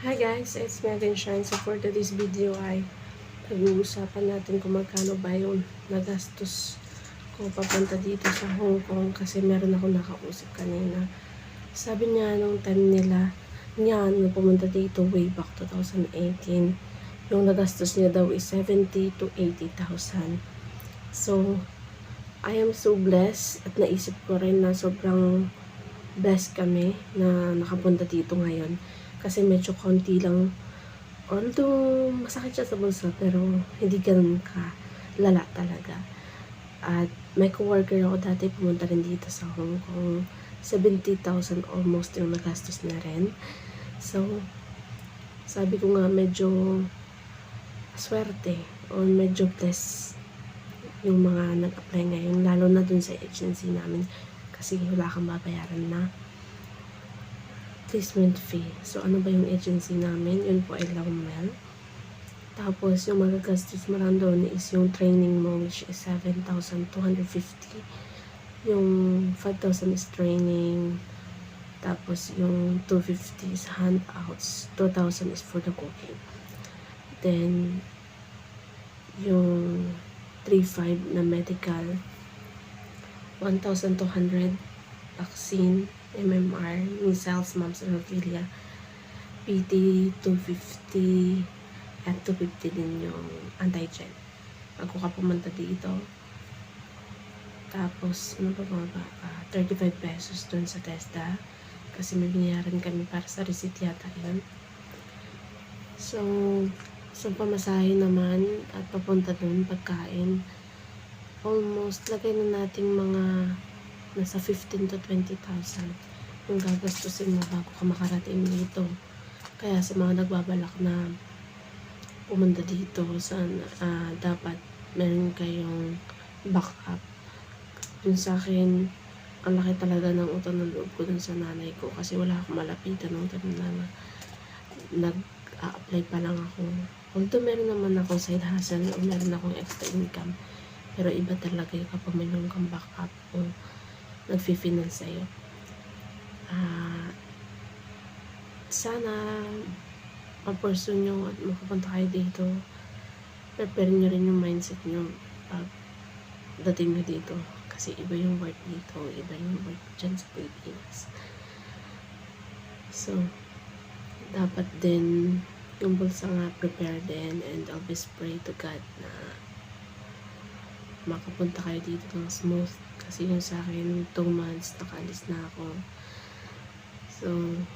Hi guys, it's Megan Shine. So for today's video ay pag-uusapan natin kung magkano ba yung nagastos ko papunta dito sa Hong Kong kasi meron ako nakausap kanina. Sabi niya nung time nila, niya nung pumunta dito way back 2018, yung nagastos niya daw is 70 to 80,000. So, I am so blessed at naisip ko rin na sobrang blessed kami na nakapunta dito ngayon kasi medyo konti lang. Although masakit siya sa bulsa pero hindi ganun ka lala talaga. At may coworker ako dati pumunta rin dito sa Hong Kong. 70,000 almost yung nagastos na rin. So sabi ko nga medyo swerte o medyo blessed yung mga nag-apply ngayon lalo na dun sa agency namin. Kasi wala kang babayaran na placement fee. So, ano ba yung agency namin? Yun po ay Laumel. Tapos, yung magagastos mo lang doon is yung training mo which is 7,250. Yung 5,000 is training. Tapos, yung 250 is handouts. 2,000 is for the cooking. Then, yung 3,500 na medical. 1,200 vaccine, MMR, measles, mumps, rubella, PT 250, at 250 din yung antigen. Bago ka pumunta dito. Tapos, ano pa mga ba? Ah, 35 pesos dun sa TESDA. Kasi may binayaran kami para sa receipt yata yun. So, sa pamasahe naman at papunta dun, pagkain, almost lagay na nating mga nasa 15 to 20,000 yung gagastusin mo bago ka makarating dito. Kaya sa mga nagbabalak na pumunta dito, san, ah, dapat meron kayong backup. Yun sa akin, ang laki talaga ng utang ng loob ko dun sa nanay ko kasi wala akong malapitan nung time na nag-a-apply pa lang ako. Although meron naman akong side hustle o meron akong extra income, pero iba talaga yung kapag meron kang backup o nag-finance sa'yo. Ah, sana ma-pursue nyo at makapunta kayo dito. Prepare nyo rin yung mindset nyo pag dating nyo dito. Kasi iba yung work dito, iba yung work dyan sa Pilipinas. So, dapat din yung bulsa nga prepare din and always pray to God na makapunta kayo dito ng smooth. Kasi yung sa akin 2 months nakaalis na ako. So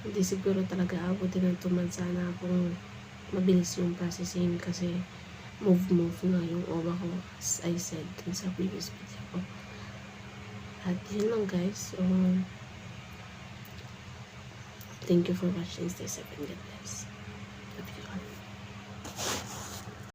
hindi siguro talaga abutin ng 2 months sana akong mabilis yung processing kasi move move nga yung OWA ko as I said dun sa previous video ko. At yun lang guys. So thank you for watching. Stay safe and God bless